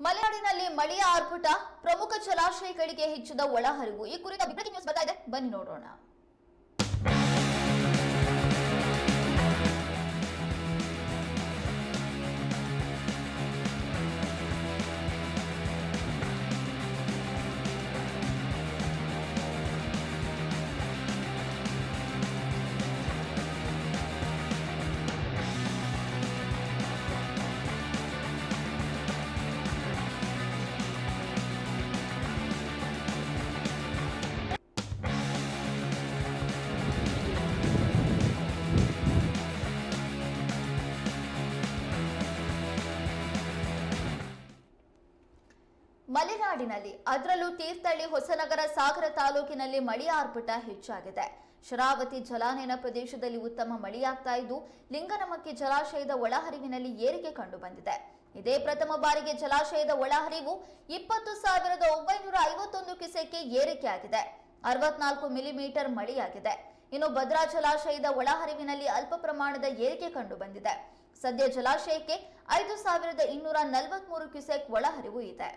ಮಲೆನಾಡಿನಲ್ಲಿ ಮಳೆಯ ಆರ್ಭಟ, ಪ್ರಮುಖ ಜಲಾಶಯಗಳಿಗೆ ಹೆಚ್ಚಿದ ಒಳಹರಿವು ಈ ಕುರಿತ ಬ್ರೇಕಿಂಗ್ ನ್ಯೂಸ್ ಬರ್ತಾ ಇದೆ. ಬನ್ನಿ ನೋಡೋಣ. ಮಲೆನಾಡಿನಲ್ಲಿ ಅದರಲ್ಲೂ ತೀರ್ಥಹಳ್ಳಿ ಹೊಸನಗರ ಸಾಗರ ತಾಲೂಕಿನಲ್ಲಿ ಮಳೆಯ ಹೆಚ್ಚಾಗಿದೆ. ಶರಾವತಿ, ಜಲಾನಯನ ಪ್ರದೇಶದಲ್ಲಿ ಉತ್ತಮ ಮಳೆಯಾಗ್ತಾ ಇದ್ದು, ಲಿಂಗನಮಕ್ಕಿ ಜಲಾಶಯದ ಒಳಹರಿವಿನಲ್ಲಿ ಏರಿಕೆ ಕಂಡುಬಂದಿದೆ. ಇದೇ ಪ್ರಥಮ ಬಾರಿಗೆ ಜಲಾಶಯದ ಒಳಹರಿವು ಇಪ್ಪತ್ತು ಸಾವಿರದ ಒಂಬೈನೂರ ಐವತ್ತೊಂದು ಕಿಸೆಕ್ಕೆ ಏರಿಕೆಯಾಗಿದೆ ಅರವತ್ನಾಲ್ಕು ಮಿಲಿಮೀಟರ್ ಮಳೆಯಾಗಿದೆ. ಇನ್ನು ಭದ್ರಾ ಜಲಾಶಯದ ಒಳಹರಿವಿನಲ್ಲಿ ಅಲ್ಪ ಪ್ರಮಾಣದ ಏರಿಕೆ ಕಂಡುಬಂದಿದೆ. ಸದ್ಯ ಜಲಾಶಯಕ್ಕೆ ಐದು ಸಾವಿರದ ಇನ್ನೂರ ನಲವತ್ಮೂರು ಕ್ಯೂಸೆಕ್ ಒಳಹರಿವು ಇದೆ.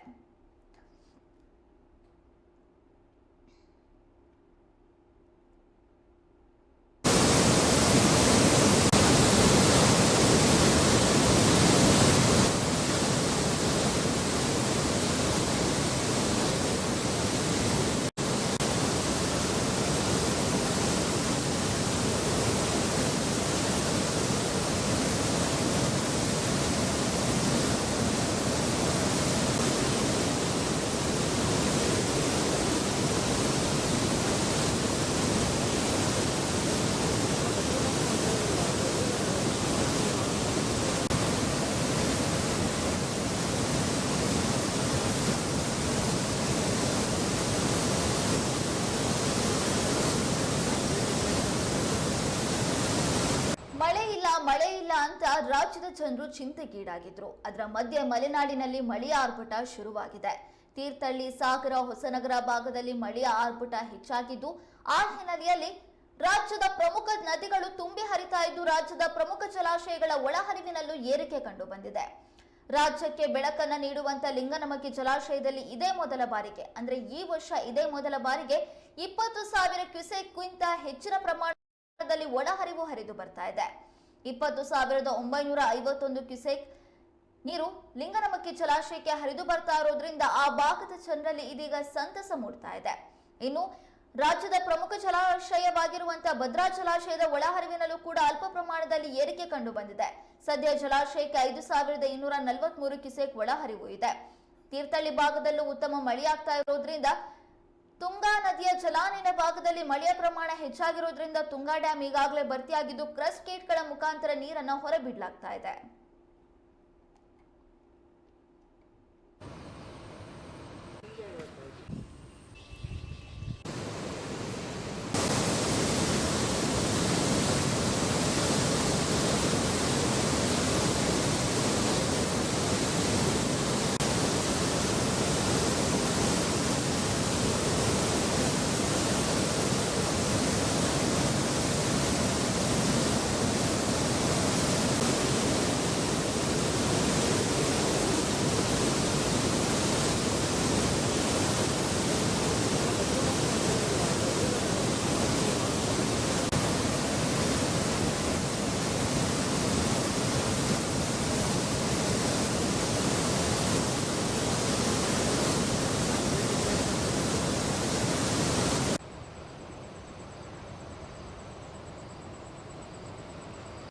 ಮಳೆ ಇಲ್ಲ ಅಂತ ರಾಜ್ಯದ ಜನರು ಚಿಂತೆಗೀಡಾಗಿದ್ರು. ಅದರ ಮಧ್ಯೆ ಮಲೆನಾಡಿನಲ್ಲಿ ಮಳೆಯ ಆರ್ಭಟ ಶುರುವಾಗಿದೆ. ತೀರ್ಥಹಳ್ಳಿ, ಸಾಗರ, ಹೊಸನಗರ ಭಾಗದಲ್ಲಿ ಮಳೆಯ ಆರ್ಭಟ ಹೆಚ್ಚಾಗಿದ್ದು, ಆ ಹಿನ್ನೆಲೆಯಲ್ಲಿ ರಾಜ್ಯದ ಪ್ರಮುಖ ನದಿಗಳು ತುಂಬಿ ಹರಿತಾ ಇದ್ದು, ರಾಜ್ಯದ ಪ್ರಮುಖ ಜಲಾಶಯಗಳ ಒಳಹರಿವಿನಲ್ಲೂ ಏರಿಕೆ ಕಂಡು ಬಂದಿದೆ. ರಾಜ್ಯಕ್ಕೆ ಬೆಳಕನ್ನು ನೀಡುವಂತ ಲಿಂಗನಮಕ್ಕಿ ಜಲಾಶಯದಲ್ಲಿ ಇದೇ ಮೊದಲ ಬಾರಿಗೆ, ಅಂದ್ರೆ ಈ ವರ್ಷ ಇದೇ ಮೊದಲ ಬಾರಿಗೆ ಇಪ್ಪತ್ತು ಸಾವಿರ ಕ್ಯುಸೆಕ್ಗಿಂತ ಹೆಚ್ಚಿನ ಪ್ರಮಾಣದಲ್ಲಿ ಒಳಹರಿವು ಹರಿದು ಬರ್ತಾ ಇದೆ. ಇಪ್ಪತ್ತು ಸಾವಿರದ ಒಂಬೈನೂರ ಐವತ್ತೊಂದು ಕ್ಯುಸೆಕ್ ನೀರು ಲಿಂಗನಮಕ್ಕಿ ಜಲಾಶಯಕ್ಕೆ ಹರಿದು ಬರ್ತಾ ಇರೋದ್ರಿಂದ ಆ ಭಾಗದ ಜನರಲ್ಲಿ ಇದೀಗ ಸಂತಸ ಮೂಡ್ತಾ ಇದೆ. ಇನ್ನು ರಾಜ್ಯದ ಪ್ರಮುಖ ಜಲಾಶಯವಾಗಿರುವಂತಹ ಭದ್ರಾ ಜಲಾಶಯದ ಒಳಹರಿವಿನಲ್ಲೂ ಕೂಡ ಅಲ್ಪ ಪ್ರಮಾಣದಲ್ಲಿ ಏರಿಕೆ ಕಂಡು ಬಂದಿದೆ. ಸದ್ಯ ಜಲಾಶಯಕ್ಕೆ ಐದು ಸಾವಿರದ ಇನ್ನೂರ ನಲವತ್ಮೂರು ಕ್ಯುಸೆಕ್ ಒಳಹರಿವು ಇದೆ. ತೀರ್ಥಹಳ್ಳಿ ಭಾಗದಲ್ಲೂ ಉತ್ತಮ ಮಳೆಯಾಗ್ತಾ ಇರೋದ್ರಿಂದ ತುಂಗಾ ನದಿಯ ಜಲಾನಯನ ಭಾಗದಲ್ಲಿ ಮಳೆಯ ಪ್ರಮಾಣ ಹೆಚ್ಚಾಗಿರುವುದರಿಂದ ತುಂಗಾ ಡ್ಯಾಂ ಈಗಾಗಲೇ ಭರ್ತಿಯಾಗಿದ್ದು ಕ್ರಸ್ಟ್ ಗೇಟ್ಗಳ ಮುಖಾಂತರ ನೀರನ್ನು ಹೊರಬಿಡಲಾಗ್ತಾ ಇದೆ.